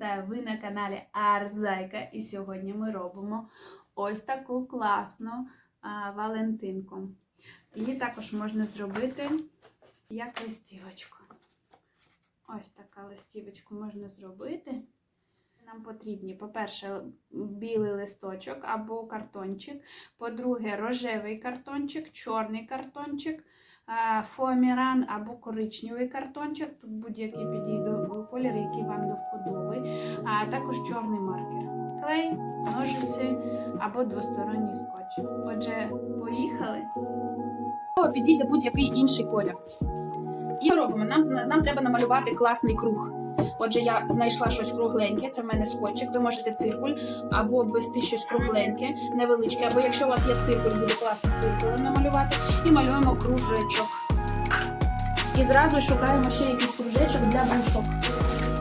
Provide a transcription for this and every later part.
вітаю! Ви на каналі Артзайка. І сьогодні ми робимо ось таку класну а, Валентинку. Її також можна зробити як листівочку. Ось така листівочку можна зробити. Нам потрібні, по-перше, білий листочок або картончик. По-друге, рожевий картончик, чорний картончик, фоаміран або коричневий картончик. Тут будь-який підійде колір, який вам до вподоби. А також чорний маркер. Клей, ножиці або двосторонній скотч. Отже, поїхали. підійде будь-який інший колір. І робимо. Нам, нам треба намалювати класний круг. Отже, я знайшла щось кругленьке, це в мене скотчик. Ви можете циркуль або обвести щось кругленьке, невеличке, або якщо у вас є циркуль, буде циркулем намалювати. Малюємо кружечок. І зразу шукаємо ще якийсь кружечок для вушок,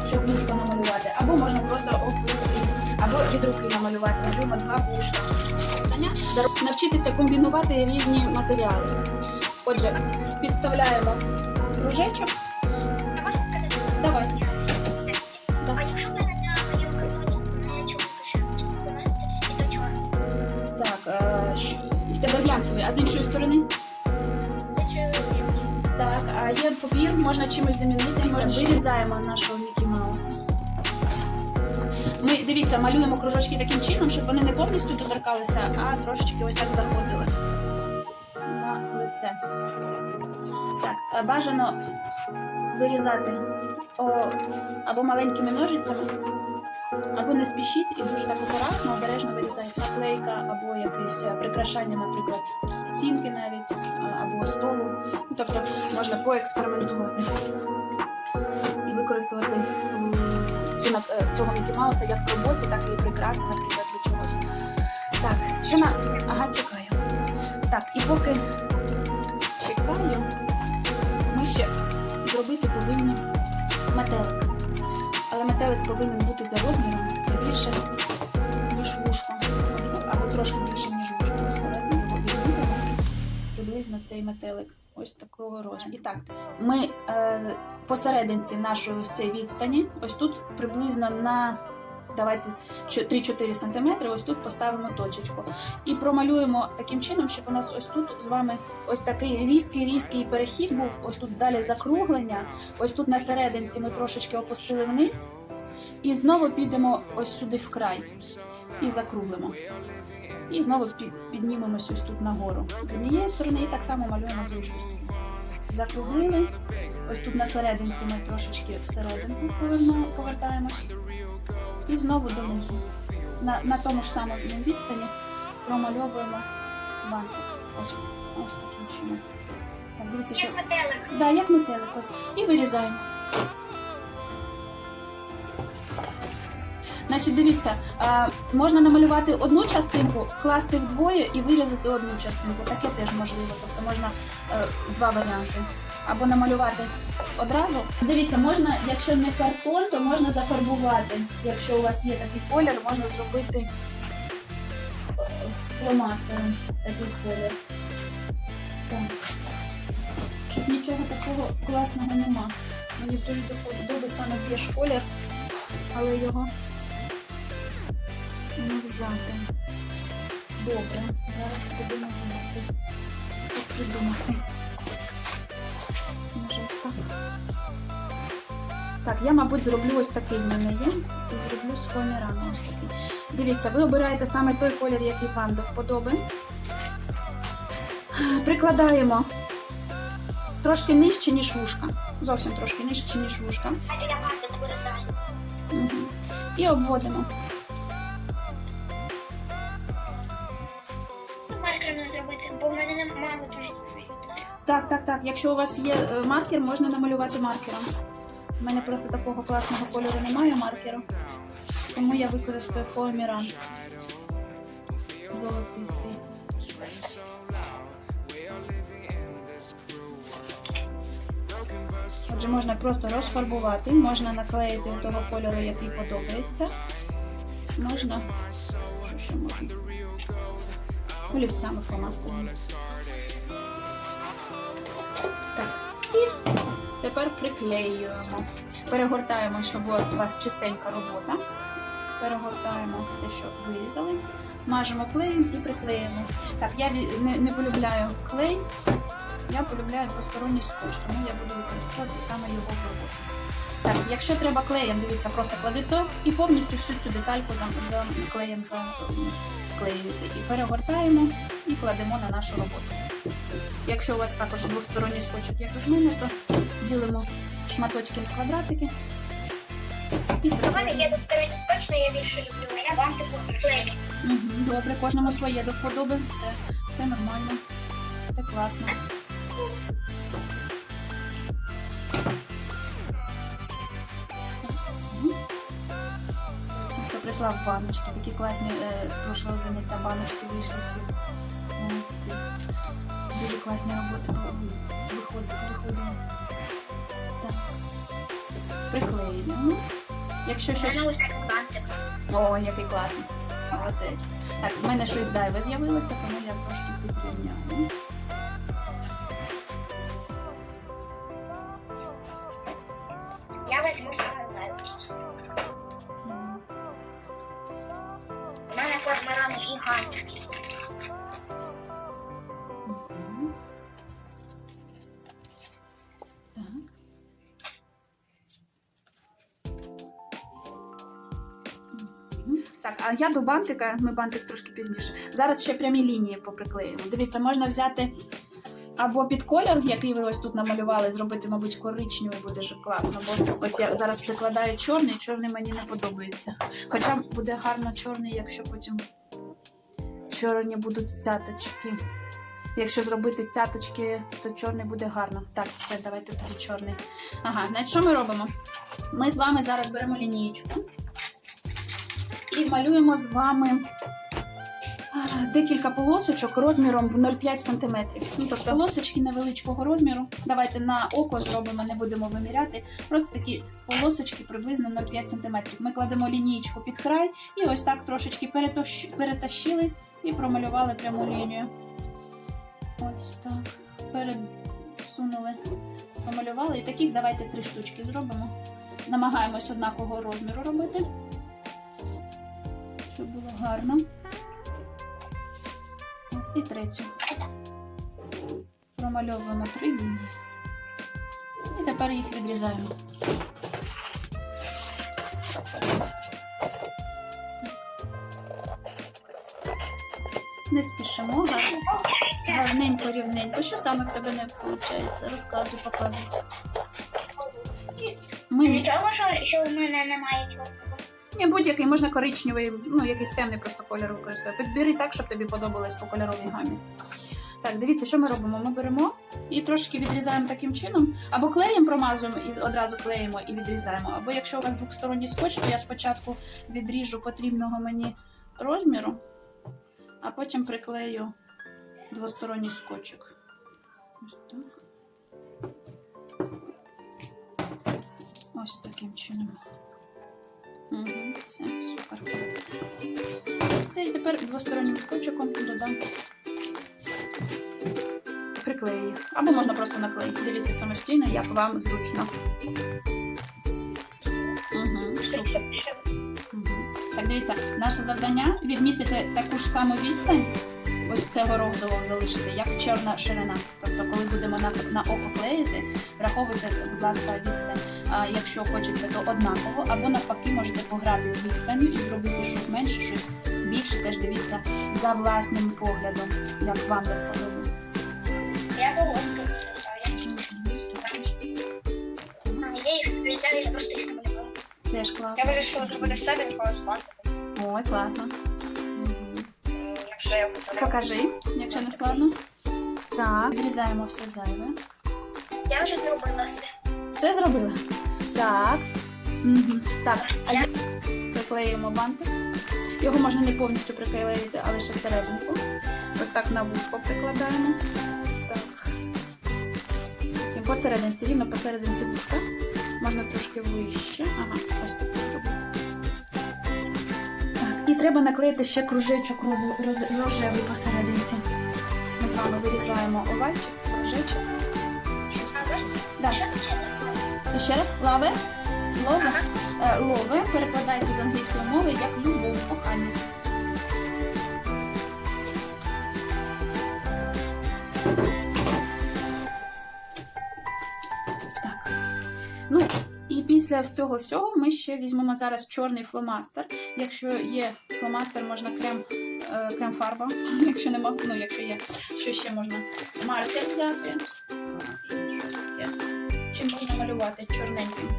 щоб вушко намалювати. Або можна просто обвести, або від руки намалювати. Малюємо два вушка. Навчитися комбінувати різні матеріали. Отже, підставляємо кружечок. Можна сказати? Давай. А якщо в мене на моєму картоні і то чорно. Так, е, в тебе глянцевий, а з іншої сторони? Є папір, можна чимось замінити, можна вирізаємо нашого Мікі Мауса. Ми дивіться, малюємо кружочки таким чином, щоб вони не повністю доторкалися, а трошечки ось так заходили на лице. Так, е, бажано вирізати о, або маленькими ножицями, або не спішіть і дуже так акуратно, обережно вирізають наклейка або якесь прикрашання, наприклад, стінки навіть або столу. Ну, тобто можна поекспериментувати і цю, е, цього Мікі Мауса як в роботі, так і прикраси, наприклад, для чогось. Так, що на. Ага, чекаю. Так, і поки чекаю, ми ще зробити повинні метелик. Метелик повинен бути за розміром не більше, ніж вушко. Або трошки більше, ніж вушко. Давайте. Приблизно цей метелик. Ось такого розміру. І так, ми е, посерединці нашої цієї відстані, ось тут приблизно на давайте 3-4 см, ось тут поставимо точечку. І промалюємо таким чином, щоб у нас ось тут з вами ось такий різкий різкий перехід був. Ось тут далі закруглення. Ось тут на серединці ми трошечки опустили вниз. І знову підемо ось сюди в край і закруглимо. І знову під, піднімемося ось тут нагору. З однієї сторони і так само малюємо з іншої сторони. Закруглили. Ось тут на серединці ми трошечки всерединку повертаємось. І знову донизу. На, на тому ж самому відстані промальовуємо бантик. Ось, ось таким чином. Так, дивіться, що. Як метелик. Да, як метелик. Ось. І вирізаємо. Значить, дивіться, можна намалювати одну частинку, скласти вдвоє і вирізати одну частинку. Таке теж можливо. Тобто можна е, два варіанти. Або намалювати одразу. Дивіться, можна, якщо не картон, то можна зафарбувати. Якщо у вас є такий колір, можна зробити е, фломастером такий колір. Так. Щось нічого такого класного нема. Мені дуже до саме бєж колір, але його не взяти. Добре, зараз будемо думати. Як придумати. Може ось так. Так, я, мабуть, зроблю ось такий в мене є. І зроблю з фоамірану ось такий. Дивіться, ви обираєте саме той колір, який вам до вподоби. Прикладаємо трошки нижче, ніж вушка. Зовсім трошки нижче, ніж вушка. Угу. І обводимо. Це зробити, бо в мене не мало дуже. Так, так, так. Якщо у вас є е, маркер, можна намалювати маркером. У мене просто такого класного кольору немає маркеру, тому я використаю фоаміран золотистий. Отже, можна просто розфарбувати, можна наклеїти того кольору, який подобається. Можна. Що ще можна? Олівцями фломастерами. Так, і тепер приклеюємо. перегортаємо, щоб була у вас чистенька робота. Перегортаємо те, що вирізали. Мажемо клеєм і приклеїмо. Так, я не, не полюбляю клей, я полюбляю двосторонній скотч, тому я буду використовувати саме його в роботі. Так, якщо треба клеєм, дивіться, просто кладете і повністю всю цю детальку за, за клеєм заклеюєте. І перегортаємо і кладемо на нашу роботу. Якщо у вас також двосторонній скотчик, як в мене, то ділимо шматочки в квадратики. І У мене є двосторонній точно, я більше люблю. Я бантику клею. Мгм, Добре, кожному своє до вподоби. Це, це нормально. Це класно. Прислав баночки, такі класні е, з прошлого заняття баночки вийшли всі. Молодці. Дуже класні роботи були. виходили. Так. Приклеюємо. Якщо щось о, який класний. Молодець. Так, в мене щось зайве з'явилося, тому я трошки підрівняю. Так, а я до бантика, ми бантик трошки пізніше. Зараз ще прямі лінії поприклеїмо. Дивіться, можна взяти або під колір, який ви ось тут намалювали, зробити, мабуть, коричневий буде ж класно. Бо ось я зараз прикладаю чорний, чорний мені не подобається. Хоча буде гарно чорний, якщо потім чорні будуть цяточки. Якщо зробити цяточки, то чорний буде гарно. Так, все, давайте тоді чорний. Ага, значить, що ми робимо? Ми з вами зараз беремо лінієчку і малюємо з вами декілька полосочок розміром в 0,5 см. Ну, тобто полосочки невеличкого розміру. Давайте на око зробимо, не будемо виміряти. Просто такі полосочки приблизно 0,5 см. Ми кладемо лінієчку під край і ось так трошечки перетащили і промалювали пряму лінію. Ось так. Пересунули, помалювали. І таких давайте три штучки зробимо. Намагаємось однакового розміру робити. Гарно. І третю. Промальовуємо три лінії. І тепер їх відрізаємо. Не спішимо, гарно. Гарненько, рівненько. Що саме в тебе не виходить? Розказуй, показуй. Нічого, що, що у мене немає чорного. Ні, будь-який, можна коричневий, ну якийсь темний просто кольор використовувати. Підбери так, щоб тобі подобалось по кольоровій гамі. Так, дивіться, що ми робимо? Ми беремо і трошки відрізаємо таким чином, або клеєм промазуємо і одразу клеїмо і відрізаємо. Або якщо у вас двохсторонній скотч, то я спочатку відріжу потрібного мені розміру, а потім приклею двосторонній скотчик. Ось таким чином. Все, супер. Все, і тепер двостороннім скотчиком додам. Приклею їх. Або можна просто наклеїти. Дивіться самостійно, як вам зручно. Так, дивіться, наше завдання відмітити таку ж саму відстань, ось цього розового залишити, як чорна ширина. Тобто, коли будемо на, на око клеїти, враховуйте, будь ласка, відстань. Якщо хочеться, то однаково, або навпаки, можете пограти з відстанню і зробити щось менше, щось більше. Теж дивіться за власним поглядом, як вам до вподоби. Я довольна. Я їх відрізаю, я просто їх не малювала. Теж класно. Я вирішила зробити седенького з бантиком. Ой, класно. Якщо я посадила. Покажи, якщо не складно. Так, відрізаємо все зайве. Я вже зробила все. Все зробила? Так. Угу. Так, а я приклеюємо бантик. Його можна не повністю приклеїти, а лише серединку. Ось так на вушко прикладаємо. Так. І посерединці, рівно посерединці вушка. Можна трошки вище. Ага, ось так. Так, і треба наклеїти ще кружечок роз- роз- рожевий посерединці. Ми з вами вирізаємо овальчик, кружечок. Щось А Ще раз, лаве. Лове, е, лове перекладається з англійської мови як любов, кохання. Так. Ну, і після цього всього ми ще візьмемо зараз чорний фломастер. Якщо є фломастер, можна крем, е, крем-фарба. Якщо нема, ну якщо є, що ще можна маркер взяти. Чим можна малювати чорненьким.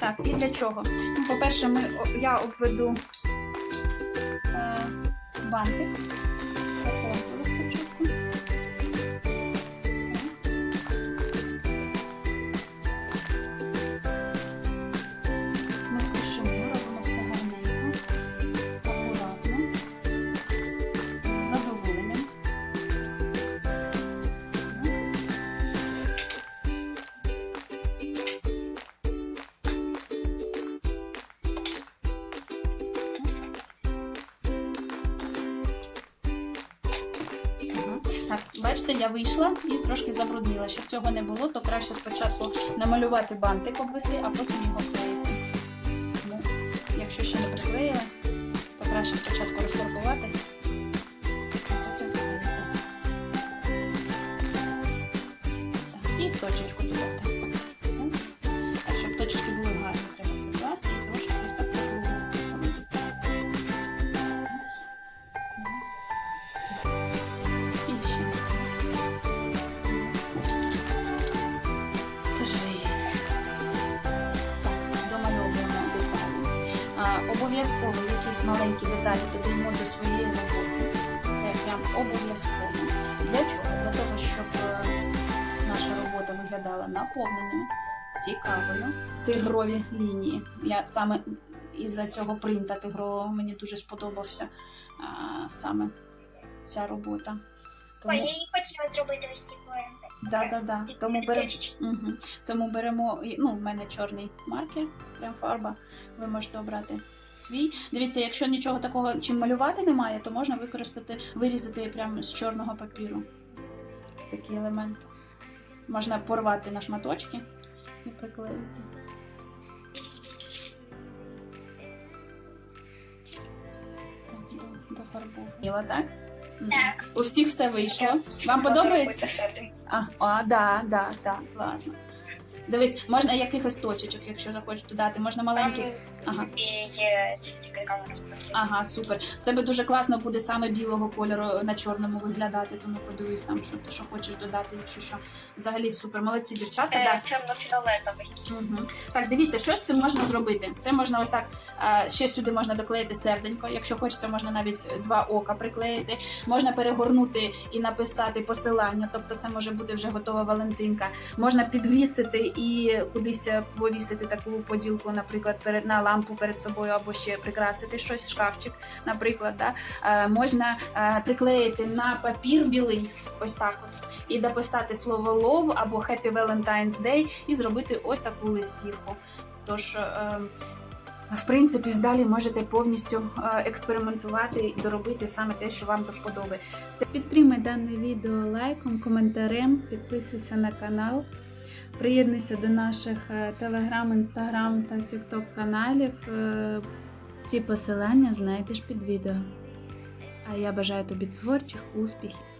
Так, і для чого? Ну, По-перше, я обведу е, бантик. Бачите, я вийшла і трошки забруднила. Щоб цього не було, то краще спочатку намалювати бантик обвести, а потім його клеїти. Тому, якщо ще не приклеїли, то краще спочатку обов'язково якісь маленькі деталі додаємо до своєї роботи. Це прям обов'язково. Для чого? Для того, щоб е, наша робота виглядала наповненою, цікавою. Тигрові лінії. Я саме із-за цього принта тигрового мені дуже сподобався а, саме ця робота. Ой, я її хотіла зробити ось ці поенти. Да, да, да. Тому, бере... угу. Тому беремо, ну, в мене чорний маркер, прям фарба. Ви можете обрати свій. Дивіться, якщо нічого такого чим малювати немає, то можна використати, вирізати прямо з чорного папіру такі елементи. Можна порвати на шматочки і приклеїти. Так, до- дофарбовуємо. так? Так. У всіх все вийшло. Вам подобається? А, а да, да, да, класно. Дивись, можна якихось точечок, якщо захочеш додати, можна маленьких. Ага. І є тільки камери. Ага, супер. В тебе дуже класно буде саме білого кольору на чорному виглядати, тому подивись там, що, ти що хочеш додати, якщо що. Взагалі супер. Молодці дівчата, Е, да. Чорно-фіолетовий. Угу. Так, дивіться, що з цим можна зробити. Це можна ось так, е, ще сюди можна доклеїти серденько. Якщо хочеться, можна навіть два ока приклеїти. Можна перегорнути і написати посилання, тобто це може бути вже готова Валентинка. Можна підвісити і кудись повісити таку поділку, наприклад, перед на лампу перед собою, або ще прикрасити щось, шкафчик, наприклад. Да? Е, можна е, приклеїти на папір білий, ось так от. І дописати слово love або Happy Valentine's Day і зробити ось таку листівку. Тож, е, в принципі, далі можете повністю е, експериментувати і доробити саме те, що вам до вподоби. Підтримай дане відео лайком, коментарем, підписуйся на канал, приєднуйся до наших телеграм, інстаграм та тікток каналів. Е, Всі посилання знайдеш під відео. А я бажаю тобі творчих успіхів.